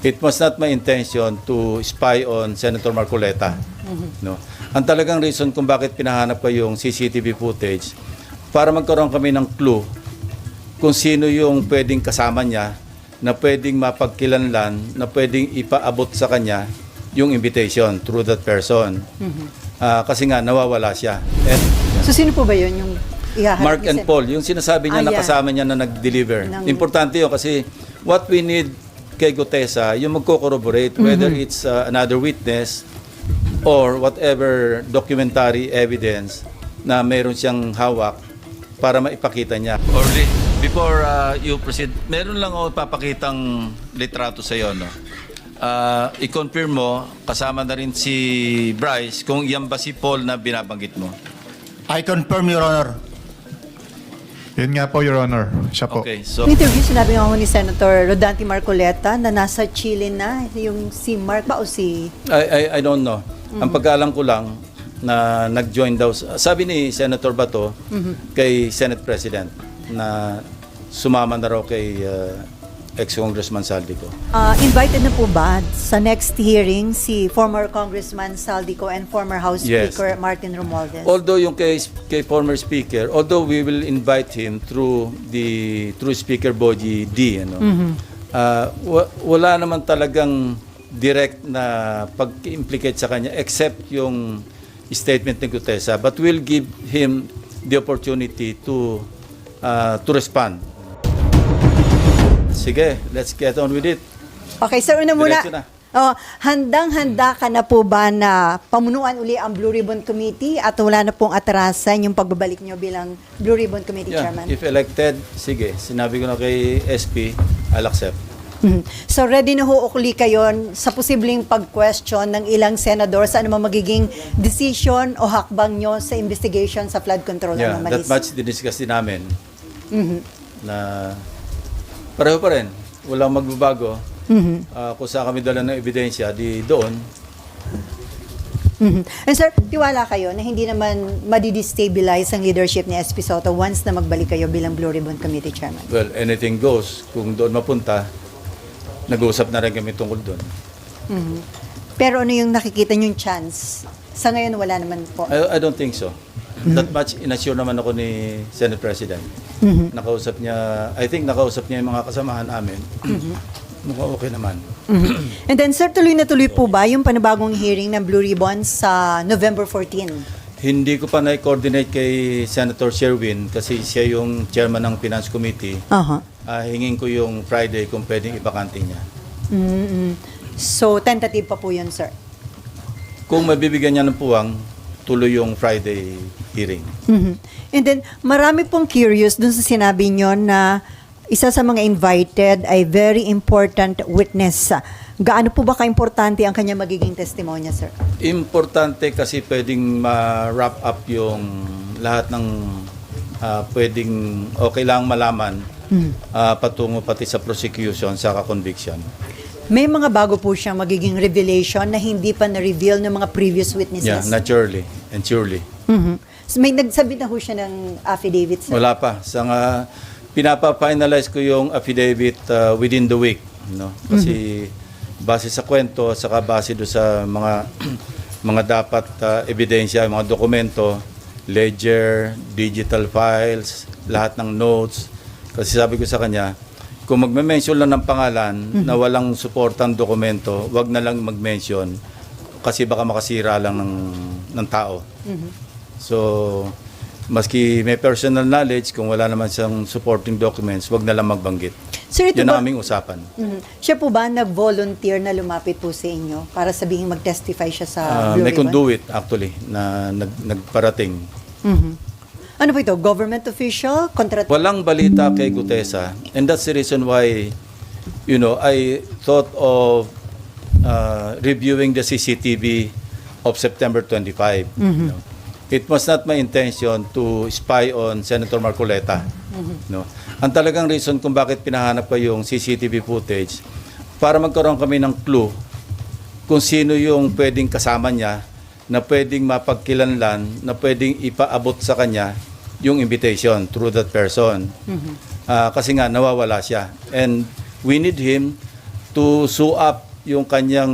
It was not my intention to spy on Senator Marcoleta. No. Ang talagang reason kung bakit pinahanap ko yung CCTV footage para magkaroon kami ng clue kung sino yung pwedeng kasama niya na pwedeng mapagkilanlan, na pwedeng ipaabot sa kanya yung invitation through that person. Ah, kasi nga nawawala siya. And So sino po ba yun yung ihaharap Mark and Paul, yung sinasabi niya Ah, na yeah. kasama niya na nag-deliver. Ng- Importante yun kasi what we need kay Gutesa, yung magko-corroborate whether Mm-hmm. it's uh, another witness or whatever documentary evidence na meron siyang hawak para maipakita niya. Orly, before uh, you proceed, meron lang ako papakitang litrato sa iyo, no? Uh, i-confirm mo, kasama na rin si Bryce, kung yan ba si Paul na binabanggit mo. I confirm, Your Honor. Yun nga po, Your Honor. Siya po. Okay, so... Yung interview, sinabi nga ni Senator Rodante Marcoleta na nasa Chile na, yung si Mark ba o si... I, I, I don't know. Ang pagkaalam ko lang na nag-join daw, sabi ni Senator Bato kay Senate President na sumama na raw kay uh, ex-Congressman Saldico. Ah, invited na po ba sa next hearing si former Congressman Saldico and former House Yes. Speaker Martin Romualdez? Although yung kay, kay former speaker, although we will invite him through the through Speaker Boji D, ano. ah, wa- wala naman talagang direct na pag-implicate sa kanya except yung statement ni Gutesa, but we'll give him the opportunity to ah, to respond. Sige, let's get on with it. Okay, sir, una muna. Diretso na. Oh, handang-handa ka na po ba na pamunuan uli ang Blue Ribbon Committee at wala na pong atrasan yung pagbabalik nyo bilang Blue Ribbon Committee Yeah, Chairman? if elected, sige, sinabi ko na kay SP, I'll accept. Mhm. So ready na ho uli kayo sa posibleng pag-question ng ilang senador sa ano man magiging decision o hakbang nyo sa investigation sa flood control Yeah, that anomalies? much diniscuss din namin Mhm. na pareho pa rin. Walang magbabago. Mhm. Ah, kung saan kami dala ng ebidensya, di doon. Mhm. And sir, tiwala kayo na hindi naman madidestabilize ang leadership ni SP Soto once na magbalik kayo bilang Blue Ribbon Committee Chairman? Well, anything goes. Kung doon mapunta, nag-uusap na rin kami tungkol doon. Mhm. Pero ano yung nakikita nyong chance? Sa ngayon, wala naman po. I, I don't think so. That much inassure naman ako ni Senate President. Mhm. Nakausap niya, I think nakausap niya yung mga kasamahan namin. Mukhang okay naman. Mhm. And then sir, tuloy na tuloy po ba yung panibagong hearing ng Blue Ribbon sa November 14? Hindi ko pa na-coordinate kay Senator Sherwin kasi siya yung chairman ng Finance Committee. Aha. Ah, hingin ko yung Friday kung pwedeng ibakante niya. mm So, tentative pa po yun, sir. Kung mabibigyan niya ng puwang, tuloy yung Friday hearing. Mhm. And then, marami pong curious dun sa sinabi nyo na isa sa mga invited ay very important witness. Gaano po ba ka-importante ang kanya magiging testimonya, sir? Importante kasi pwedeng ma-wrap up yung lahat ng ah, pwedeng o kailangang malaman Mhm. ah, patungo pati sa prosecution sa conviction. May mga bago po siyang magiging revelation na hindi pa na-reveal ng mga previous Yeah, witnesses. naturally and surely. Mhm. So, may nagsabi na ho siya ng affidavit, sir? Wala pa. Sa nga, pinapa-finalize ko yung affidavit uh, within the week. No? Kasi base sa kwento, saka base do sa mga mga dapat uh, ebidensya, mga dokumento, ledger, digital files, lahat ng notes. Kasi sabi ko sa kanya, kung magme-mention lang ng pangalan na walang suportang dokumento, wag na lang mag-mention kasi baka makasira lang ng, ng tao. So, maski may personal knowledge, kung wala naman siyang supporting documents, wag na lang magbanggit. Sir, ito Yan ba, ang aming usapan. Mhm. Siya po ba nag-volunteer na lumapit po sa inyo para sabihin mag-testify siya sa Ah, Blue may Ribbon? conduit actually na nag, nagparating. Mhm. Ano po ito? Government official? Contract? Walang balita kay Gutesa and that's the reason why you know, I thought of uh, reviewing the CCTV of September 25. you know. It was not my intention to spy on Senator Marcoleta. No. Ang talagang reason kung bakit pinahanap ko yung CCTV footage para magkaroon kami ng clue kung sino yung pwedeng kasama niya na pwedeng mapagkilanlan, na pwedeng ipaabot sa kanya yung invitation through that person. Ah, kasi nga nawawala siya. And we need him to sue up yung kanyang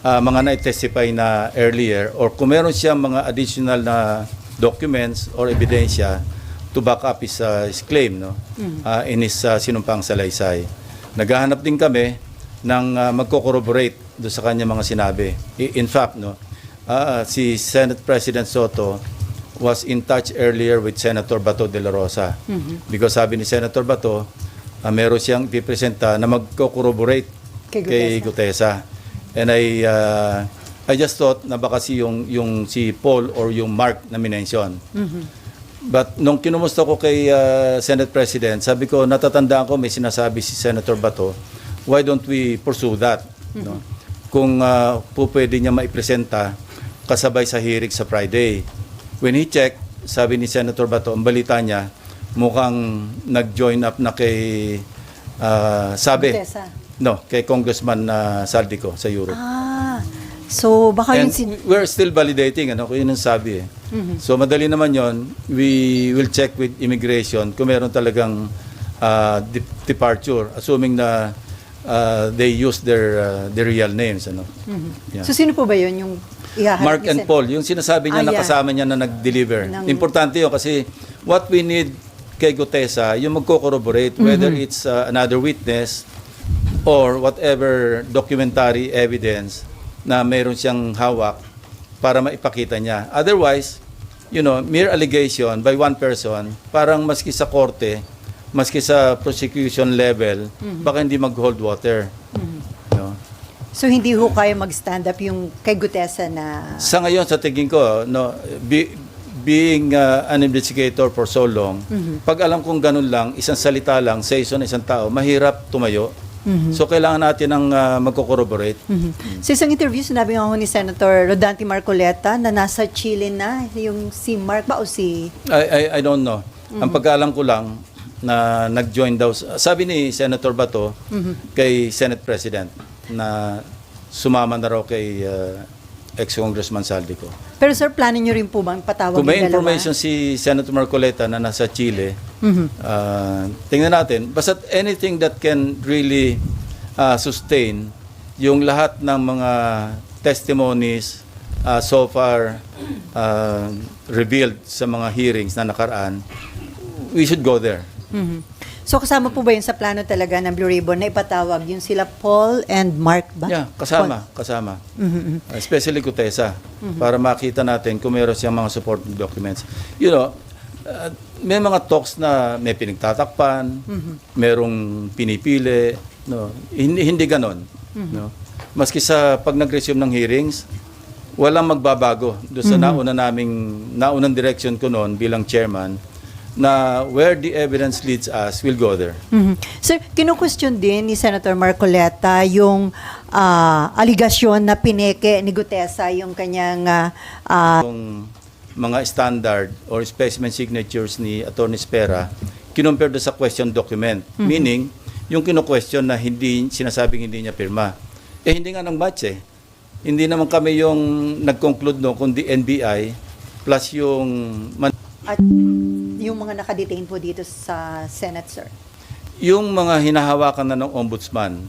ah, mga na-testify na earlier or kung meron siyang mga additional na documents or ebidensya to back up his, ah, his claim no ah, in his ah, sinumpang salaysay. Naghahanap din kami ng ah, magko-corroborate do sa kanya mga sinabi. I- In fact, no, ah, si Senate President Soto was in touch earlier with Senator Bato de la Rosa. Because sabi ni Senator Bato, ah, meron siyang ipipresenta na magko-corroborate Kay kay Gutesa. And I uh, I just thought na baka si yung yung si Paul or yung Mark na minention. But nung kinumusta ko kay uh, Senate President, sabi ko natatandaan ko may sinasabi si Senator Bato, why don't we pursue that? No? Kung uh, po pwede niya maipresenta kasabay sa hearing sa Friday. When he checked, sabi ni Senator Bato, ang balita niya, mukhang nag-join up na kay uh, sabi. Gutesa. No, kay Congressman uh, Saldico sa Europe. Ah, so baka And yun sin- we're still validating, ano, kung yun ang sabi eh. So madali naman yon we will check with immigration kung meron talagang uh, de- departure, assuming na uh, they use their uh, their real names. Ano. Yeah. So sino po ba yun yung ihaharap Mark and Paul, yung sinasabi niya Ah, na yeah. niya na nag-deliver. Ng- Importante yun kasi what we need kay Gutesa, yung magko-corroborate whether Mm-hmm. it's uh, another witness or whatever documentary evidence na meron siyang hawak para maipakita niya. Otherwise, you know, mere allegation by one person, parang maski sa korte, maski sa prosecution level, Mm-hmm. baka hindi mag-hold water. No? So hindi ho kayo mag-stand up yung kay Gutesa na Sa ngayon, sa tingin ko, no, be- being uh, an investigator for so long, pag alam kong ganun lang, isang salita lang, sa isang isang tao, mahirap tumayo. So kailangan natin ng uh, magko-corroborate. Mhm. Sa isang interview, sinabi nga ni Senator Rodante Marcoleta na nasa Chile na yung si Mark ba o si... I, I, I don't know. Ang pagkaalam ko lang na nag-join daw, sabi ni Senator Bato kay Senate President na sumama na raw kay uh, ex-Congressman Saldico. Pero sir, plano nyo rin po bang patawag Kung may yung dalawa? information si Senator Marcoleta na nasa Chile, Mhm. uh, tingnan natin. Basta anything that can really uh, sustain yung lahat ng mga testimonies uh, so far uh, revealed sa mga hearings na nakaraan, we should go there. Mhm. So kasama po ba yun sa plano talaga ng Blue Ribbon na ipatawag yung sila Paul and Mark ba? Yeah, kasama, kasama. Mhm. Especially Kutesa, para makita natin kung meron siyang mga supporting documents. You know, uh, may mga talks na may pinagtatakpan, merong pinipili, no. Hindi hindi ganon, no. Maski sa pag nag-resume ng hearings, walang magbabago do sa nauna naming naunang direction ko noon bilang chairman na where the evidence leads us, we'll go there. Mhm. Sir, kinu-question din ni Senator Marcoleta yung ah, aligasyon na pineke ni Gutesa yung kanyang ah, ah, yung mga standard or specimen signatures ni Attorney Spera kinumpare sa question document. Meaning, yung kino-question na hindi sinasabing hindi niya pirma. Eh hindi nga nang match eh. Hindi naman kami yung nag-conclude no kundi NBI plus yung man- at yung mga nakadetain po dito sa Senate, sir. yung mga hinahawakan na ng ombudsman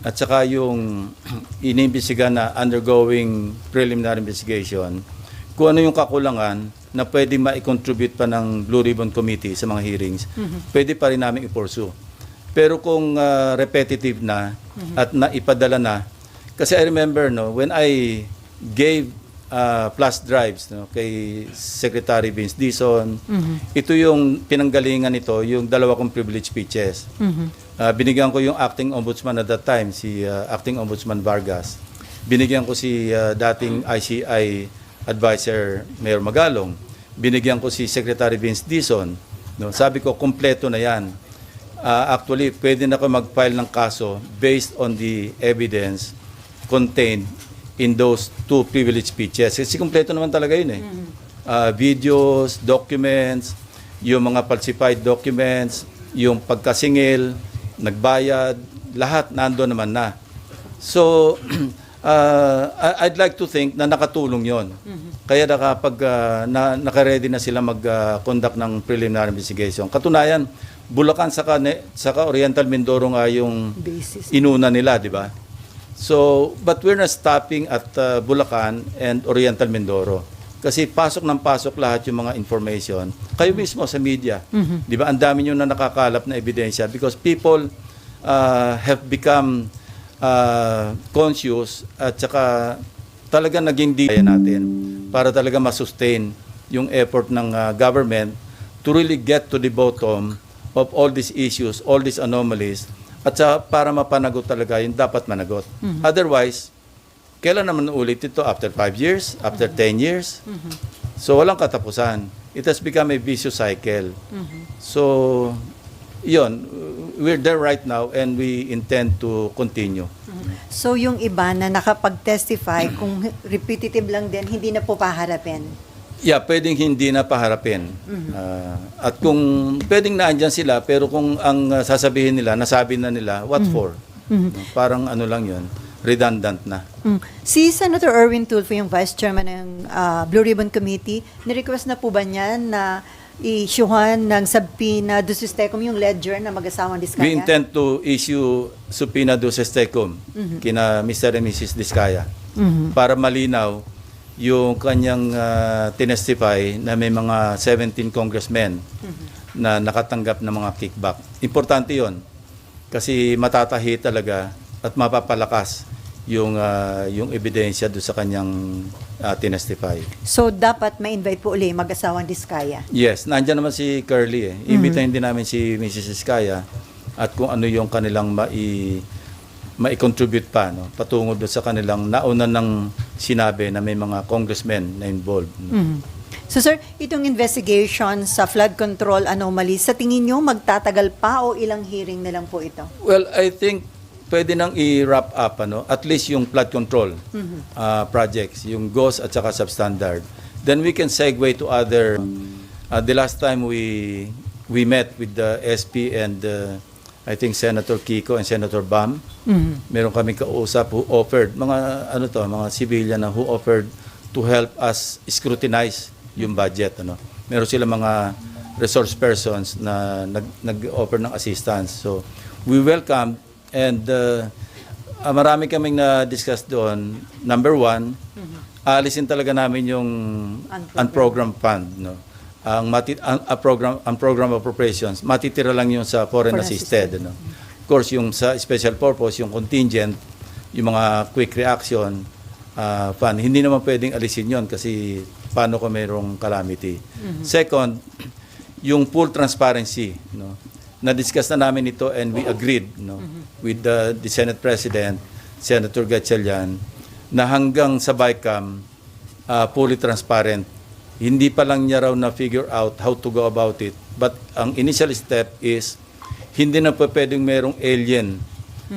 at saka yung iniimbestiga na undergoing preliminary investigation, kung ano yung kakulangan na pwede ma-contribute pa ng Blue Ribbon Committee sa mga hearings, pwede pa rin namin i-pursue. Pero kung ah, repetitive na at naipadala na, kasi I remember no, when I gave ah, flash drives no, kay Secretary Vince Dison, ito yung pinanggalingan nito, yung dalawa kong privilege speeches. Ah, binigyan ko yung acting ombudsman at that time, si ah, acting ombudsman Vargas. Binigyan ko si ah, dating ICI advisor Mayor Magalong. Binigyan ko si Secretary Vince Dison. No, sabi ko, kompleto na yan. Ah, actually, pwede na ako mag-file ng kaso based on the evidence contained in those two privilege speeches. Kasi kompleto naman talaga yun eh. Ah, videos, documents, yung mga falsified documents, yung pagkasingil, nagbayad, lahat nandoon naman na. So, uh, I'd like to think na nakatulong yon. Kaya nakapag, uh, na, nakaready na sila mag-conduct ng preliminary investigation. Katunayan, Bulacan saka, ne, saka Oriental Mindoro nga yung Basis. inuna nila, di ba? So, but we're not stopping at uh, Bulacan and Oriental Mindoro. Kasi pasok ng pasok lahat yung mga information. Kayo mismo sa media. Di ba? Ang dami nyo na nakakalap na ebidensya because people uh, have become uh, conscious at saka talaga naging di natin para talaga masustain yung effort ng uh, government to really get to the bottom of all these issues, all these anomalies, at sa para mapanagot talaga yung dapat managot. Otherwise, kailan naman ulit ito? After 5 years? After 10 years? So, walang katapusan. It has become a vicious cycle. So, yun, we're there right now and we intend to continue. So yung iba na nakapag-testify, kung repetitive lang din, hindi na po paharapin. Yeah, pwedeng hindi na paharapin. Ah, at kung pwedeng naandyan sila, pero kung ang ah, sasabihin nila, nasabi na nila, what for? Parang ano lang yun, redundant na. Mm. Si Senator Erwin Tulfo, yung Vice Chairman ng ah, Blue Ribbon Committee, nirequest na po ba niya na i-issuehan ng subpoena do Sistecom yung ledger na mag-asawang diskaya? We intend to issue subpoena duces tecum kina Mr. and Mrs. Diskaya para malinaw yung kanyang ah, tinestify na may mga 17 congressmen na nakatanggap ng mga kickback. Importante yon kasi matatahi talaga at mapapalakas yung ah, yung ebidensya do sa kanyang ah, tinestify. So dapat ma-invite po uli mag-asawang diskaya. Yes, nandiyan naman si Curly eh. Imbitahin din namin si Mrs. Iskaya at kung ano yung kanilang mai mai-contribute pa no patungo doon sa kanilang nauna ng sinabi na may mga congressmen na involved. no. Mhm. So sir, itong investigation sa flood control anomaly, sa tingin nyo magtatagal pa o ilang hearing na lang po ito? Well, I think pwede nang i-wrap up ano, at least yung flood control uh, projects, yung GOS at saka substandard. Then we can segue to other uh, the last time we we met with the SP and uh, I think Senator Kiko and Senator Bam. Meron kami kausap who offered mga ano to, mga civilian na who offered to help us scrutinize yung budget ano. Meron sila mga resource persons na nag nag-offer ng assistance. So we welcome and uh, ah, marami kaming na-discuss doon. Number one, alisin talaga namin yung unprogrammed fund. No? Ang, mati, ang, program, ang program appropriations, matitira lang yun sa foreign, Foreign assisted. No? Of course, yung sa special purpose, yung contingent, yung mga quick reaction ah, fund, hindi naman pwedeng alisin yon kasi paano kung mayroong calamity. Second, yung full transparency. No? Na-discuss na namin ito and we agreed no, with the, the Senate President, Senator Gatchalian, na hanggang sa BICAM, uh, fully transparent. Hindi pa lang niya raw na figure out how to go about it. But ang initial step is, hindi na pa pwedeng merong alien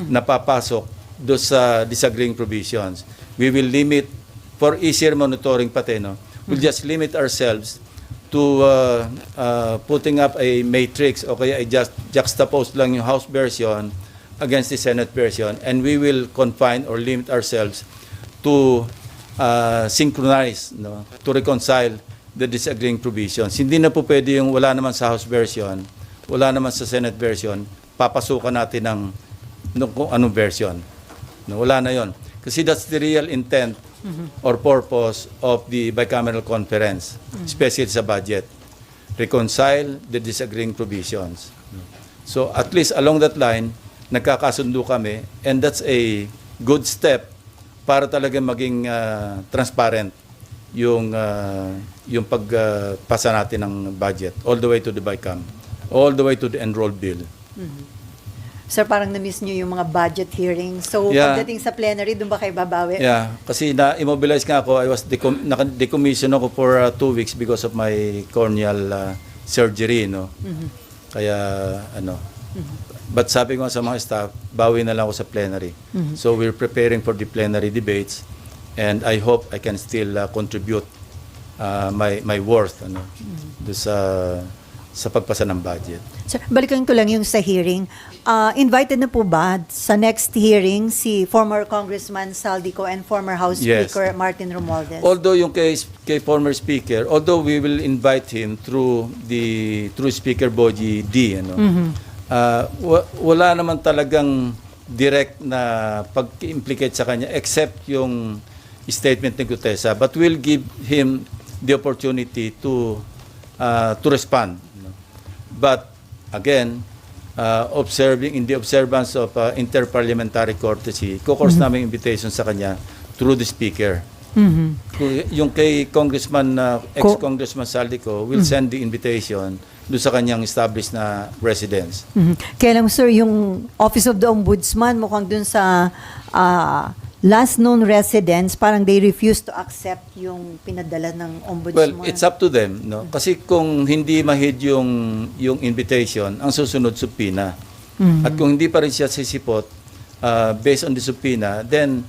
na papasok do sa disagreeing provisions. We will limit, for easier monitoring pati, no? we'll just limit ourselves to uh, uh, putting up a matrix o kaya just juxtapose lang yung House version against the Senate version and we will confine or limit ourselves to uh, synchronize, no? to reconcile the disagreeing provisions. Hindi na po pwede yung wala naman sa House version, wala naman sa Senate version, papasukan natin ng, ng kung anong version. No, wala na yon. Kasi that's the real intent or purpose of the bicameral conference, especially sa budget. Reconcile the disagreeing provisions. So at least along that line, nagkakasundo kami and that's a good step para talaga maging ah, transparent yung ah, yung pagpasa natin ng budget all the way to the BICAM, all the way to the enrolled bill. Sir, parang na-miss nyo yung mga budget hearings. So Yeah. pagdating sa plenary, doon ba kayo babawi? Yeah, kasi na-immobilize nga ako. I was decom- naka-decommission ako for uh, two weeks because of my corneal uh, surgery, no? Kaya, ano, but sabi ko nga sa mga staff, bawi na lang ako sa plenary. So we're preparing for the plenary debates and I hope I can still uh, contribute uh, my my worth ano do sa sa pagpasa ng budget. Sir, balikan ko lang yung sa hearing. Ah, invited na po ba sa next hearing si former Congressman Saldico and former House Yes. Speaker Martin Romualdez? Although yung kay, kay former speaker, although we will invite him through the through Speaker Boji D, ano. ah, wa- wala naman talagang direct na pag-implicate sa kanya except yung statement ni Gutesa, but we'll give him the opportunity to uh, to respond. But again, uh, observing in the observance of uh, interparliamentary courtesy, kukors namin invitation sa kanya through the speaker. Kung- Yung kay Congressman, uh, ex-Congressman Saldico, will send the invitation doon sa kanyang established na residence. Mhm. Kaya lang sir, yung Office of the Ombudsman mukhang dun sa ah, last known residents, parang they refuse to accept yung pinadala ng Ombudsman. Well, it's up to them, no? Kasi kung hindi mahid yung yung invitation, ang susunod subpoena. At kung hindi pa rin siya sisipot uh, based on the subpoena, then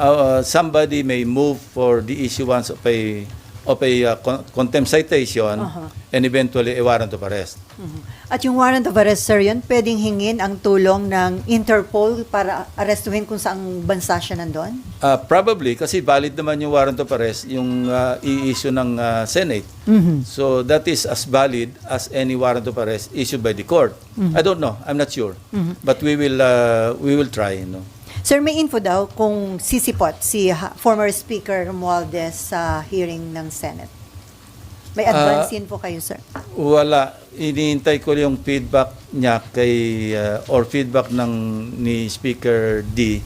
uh, somebody may move for the issuance of a of a uh, con- contempt citation Uh-huh. and eventually a warrant of arrest. Mhm. At yung warrant of arrest, sir, yun, pwedeng hingin ang tulong ng Interpol para arestuhin kung saang bansa siya nandun? Uh, probably kasi valid naman yung warrant of arrest yung uh, i-issue ng uh, Senate. So that is as valid as any warrant of arrest issued by the court. I don't know. I'm not sure. But we will uh, we will try, no. Sir, may info daw kung sisipot si former Speaker Romualdez sa hearing ng Senate. May advance Ah, info kayo, sir? Wala. Iniintay ko yung feedback niya kay uh, or feedback ng ni Speaker D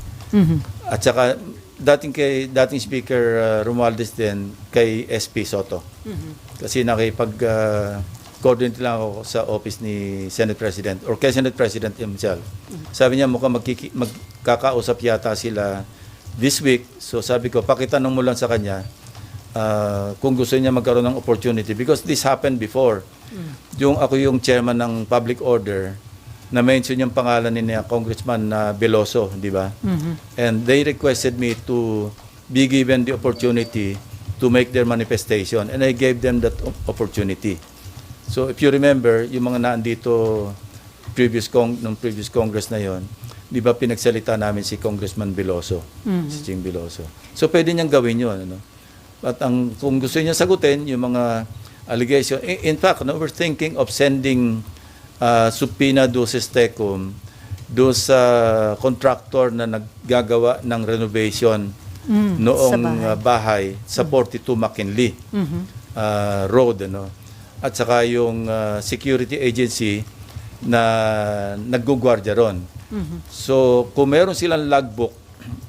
at saka dating kay dating Speaker uh, Romualdez din kay SP Soto. Kasi nakipag uh, coordinate lang ako sa office ni Senate President or kay Senate President himself. Sabi niya mukhang magkiki, magkakausap yata sila this week. So sabi ko, pakitanong mo lang sa kanya uh, kung gusto niya magkaroon ng opportunity because this happened before. Yung ako yung chairman ng public order na mention yung pangalan ni niya, Congressman uh, Veloso, di ba? And they requested me to be given the opportunity to make their manifestation and I gave them that op- opportunity. So if you remember, yung mga naandito previous cong nung previous Congress na yon, 'di ba pinagsalita namin si Congressman Veloso, si Ching Veloso. So pwede niyang gawin 'yon, ano. At ang kung gusto niya sagutin yung mga allegation, in, in fact, no, we're thinking of sending uh, subpoena do Tecum do sa contractor na naggagawa ng renovation Mm, noong sa bahay. uh, bahay sa 42 McKinley uh, Road ano at saka yung uh, security agency na naggugwardya ron. So kung meron silang logbook,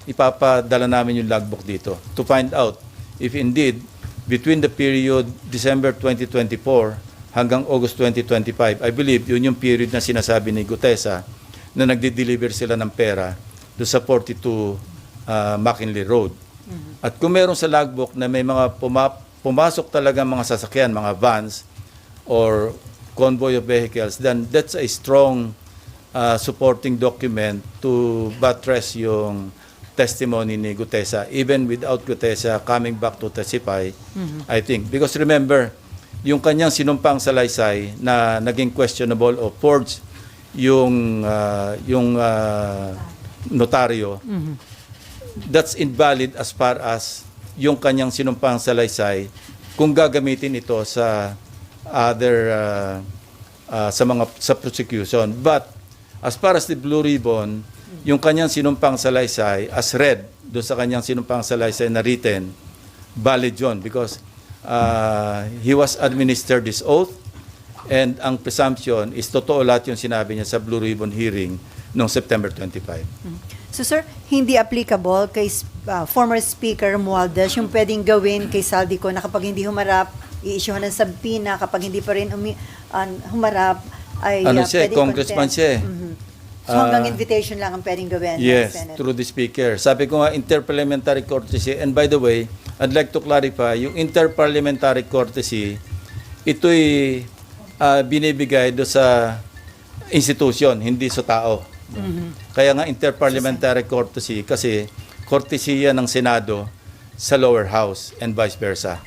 ipapadala namin yung logbook dito to find out if indeed between the period December 2024 hanggang August 2025, I believe yun yung period na sinasabi ni Gutesa na nagde-deliver sila ng pera do sa 42 uh, McKinley Road. At kung meron sa logbook na may mga puma- pumasok talaga mga sasakyan, mga vans or convoy of vehicles, then that's a strong uh, supporting document to buttress yung testimony ni Gutesa. Even without Gutesa coming back to testify I think. Because remember yung kanyang sinumpang salaysay na naging questionable o forged yung uh, yung uh, notaryo that's invalid as far as yung kanyang sinumpang salaysay kung gagamitin ito sa other uh, uh, sa mga sa prosecution. But as far as the blue ribbon yung kanyang sinumpang salaysay as read do sa kanyang sinumpang salaysay na written valid yun. Because uh, he was administered this oath and ang presumption is totoo lahat yung sinabi niya sa blue ribbon hearing noong September 25 So sir, hindi applicable kay uh, former Speaker Romualdez yung pwedeng gawin kay Saldico na kapag hindi humarap, i-issuehan ng sabpina, kapag hindi pa rin umi- uh, humarap, ay Ano uh, siya, pwedeng congressman siya eh. Mhm. So hanggang Ah, invitation lang ang pwedeng gawin Yes, Senate. through the speaker. Sabi ko nga, interparliamentary courtesy. And by the way, I'd like to clarify, yung interparliamentary courtesy, ito'y ah, binibigay do sa institution, hindi sa tao. Kaya nga interparliamentary courtesy kasi courtesy yan ng Senado sa lower house and vice versa.